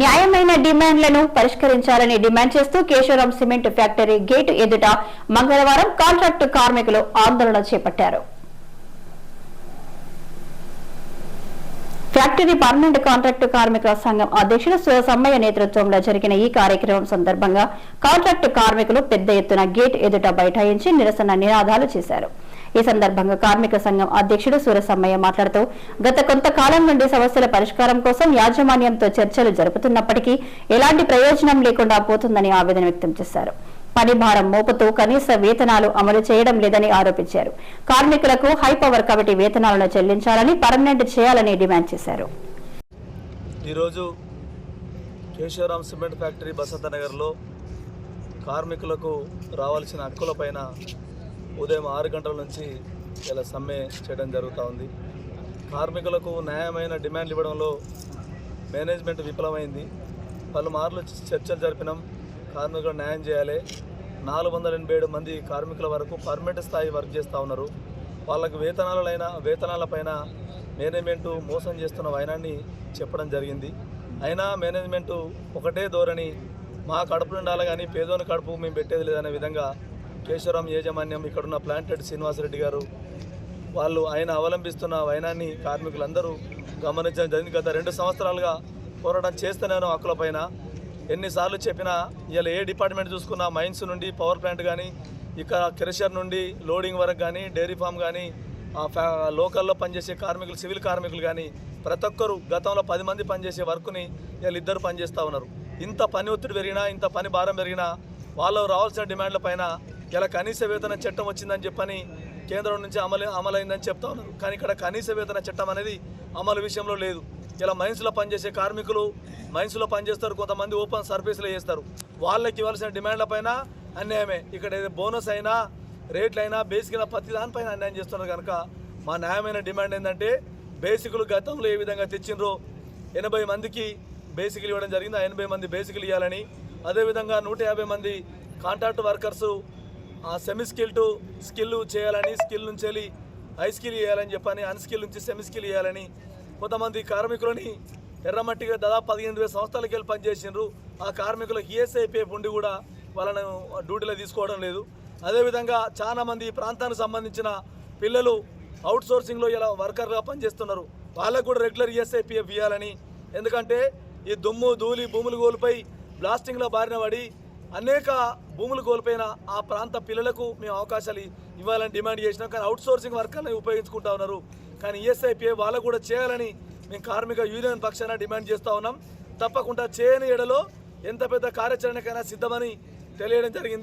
న్యాయమైన డిమాండ్లను పరిష్కరించాలని డిమాండ్ చేస్తూ కేశవరం సిమెంట్ ఫ్యాక్టరీ గేటు ఎదుట మంగళవారం కాంట్రాక్టు కార్మికులు ఆందోళన చేపట్టారు. ఫ్యాక్టరీ పర్మనెంట్ కాంట్రాక్టు కార్మికుల సంఘం అధ్యక్షుడు సురసమ్మయ్య నేతృత్వంలో జరిగిన ఈ కార్యక్రమం సందర్భంగా కాంట్రాక్టు కార్మికులు పెద్ద ఎత్తున గేట్ ఎదుట బైఠాయించి నిరసన నినాదాలు చేశారు. ఈ సందర్భంగా కార్మిక సంఘం అధ్యక్షుడు సూరసమ్మయ్య మాట్లాడుతూ గత కొంతకాలం నుండి సమస్యల పరిష్కారం కోసం యాజమాన్యంతో చర్చలు జరుపుతున్నప్పటికీ ఎలాంటి ప్రయోజనం లేకుండా పోతుందని ఆవేదన వ్యక్తం చేశారు. పని భారం మోపుతూ కనీస వేతనాలు అమలు చేయడం లేదని ఆరోపించారు. కార్మికులకు హై పవర్ కమిటీ వేతనాలను చెల్లించాలని పర్మనెంట్ చేయాలని డిమాండ్ చేశారు. ఈరోజు కేశవరాం సిమెంట్ ఫ్యాక్టరీ బసంత నగర్లో కార్మికులకు రావాల్సిన హక్కులపైన ఉదయం ఆరు గంటల నుంచి ఇలా సమ్మె చేయడం జరుగుతూ ఉంది. కార్మికులకు న్యాయమైన డిమాండ్లు ఇవ్వడంలో మేనేజ్మెంట్ విఫలమైంది. పలుమార్లు చర్చలు జరిపినాం. కార్మికులు న్యాయం చేయాలి. నాలుగు వందల ఎనభై ఏడు మంది కార్మికుల వరకు పర్మనెంట్ స్థాయి వర్క్ చేస్తూ ఉన్నారు. వాళ్ళకు వేతనాలైన వేతనాలపైన మేనేజ్మెంటు మోసం చేస్తున్న వైనాన్ని చెప్పడం జరిగింది. అయినా మేనేజ్మెంటు ఒకటే ధోరణి మా కడుపు నిండాలి కానీ పేదోని కడుపు మేము పెట్టేది లేదనే విధంగా కేశవరం యాజమాన్యం ఇక్కడున్న ప్లాంటెడ్ శ్రీనివాసరెడ్డి గారు వాళ్ళు ఆయన అవలంబిస్తున్న వైనాన్ని కార్మికులందరూ గమనించడం జరిగింది. గత రెండు సంవత్సరాలుగా పోరాటం చేస్తున్నాను హక్కులపైన ఎన్నిసార్లు చెప్పినా ఇలా ఏ డిపార్ట్మెంట్ చూసుకున్నా మైన్స్ నుండి పవర్ ప్లాంట్ కానీ ఇక్కడ క్రెషర్ నుండి లోడింగ్ వరకు కానీ డైరీ ఫామ్ కానీ లోకల్లో పనిచేసే కార్మికులు సివిల్ కార్మికులు కానీ ప్రతి ఒక్కరు గతంలో పది మంది పనిచేసే వర్క్ని వీళ్ళు ఇద్దరు పనిచేస్తూ ఉన్నారు. ఇంత పని ఒత్తిడి పెరిగినా ఇంత పని భారం పెరిగినా వాళ్ళు రావాల్సిన డిమాండ్ల పైన ఇలా కనీస వేతన చట్టం వచ్చిందని చెప్పని కేంద్రం నుంచి అమలు అమలైందని చెప్తా ఉన్నారు. కానీ ఇక్కడ కనీస వేతన చట్టం అనేది అమలు విషయంలో లేదు. ఇలా మైన్స్లో పనిచేసే కార్మికులు మైన్స్లో పనిచేస్తారు కొంతమంది ఓపెన్ సర్వీస్లో చేస్తారు. వాళ్ళకి ఇవ్వాల్సిన డిమాండ్లపైన అన్యాయమే. ఇక్కడ ఏదో బోనస్ అయినా రేట్లు అయినా బేసిక్ అయినా ప్రతి దానిపైన అన్యాయం చేస్తున్నారు కనుక మా న్యాయమైన డిమాండ్ ఏంటంటే బేసిక్లు గతంలో ఏ విధంగా తెచ్చిండ్రో ఎనభై మందికి బేసిక్లు ఇవ్వడం జరిగింది. ఆ ఎనభై మంది బేసిక్లు ఇవ్వాలని. అదేవిధంగా నూట యాభై మంది contract workers semi skill to skill చేయాలని స్కిల్ నుంచి వెళ్ళి హై స్కిల్ చేయాలని చెప్పని అన్స్కిల్ నుంచి సెమీ స్కిల్ చేయాలని కొంతమంది కార్మికులని ఎర్రమట్టిగా దాదాపు పదిహేను వేల సంవత్సరాలకి వెళ్ళి పనిచేసిండ్రు. ఆ కార్మికులకు ఈఎస్ఐపీఎఫ్ ఉండి కూడా వాళ్ళను డ్యూటీలో తీసుకోవడం లేదు. అదేవిధంగా చాలామంది ఈ ప్రాంతానికి సంబంధించిన పిల్లలు అవుట్ సోర్సింగ్లో ఇలా వర్కర్గా పనిచేస్తున్నారు. వాళ్ళకు కూడా రెగ్యులర్ ఈఎస్ఐపీఎఫ్ ఇవ్వాలని. ఎందుకంటే ఈ దుమ్ము ధూళి భూములు గోలుపై బ్లాస్టింగ్లో బారిన పడి అనేక భూములు కోల్పోయిన ఆ ప్రాంత పిల్లలకు మేము అవకాశాలు ఇవ్వాలని డిమాండ్ చేసినాం. కానీ అవుట్ సోర్సింగ్ వర్కర్ని ఉపయోగించుకుంటా ఉన్నారు. కానీ ఈఎస్ఐపీఏ వాళ్ళకు కూడా చేయాలని మేము కార్మిక యూనియన్ పక్షాన డిమాండ్ చేస్తూ ఉన్నాం. తప్పకుండా చేయని ఎడలో ఎంత పెద్ద కార్యాచరణకైనా సిద్ధమని తెలియడం జరిగింది.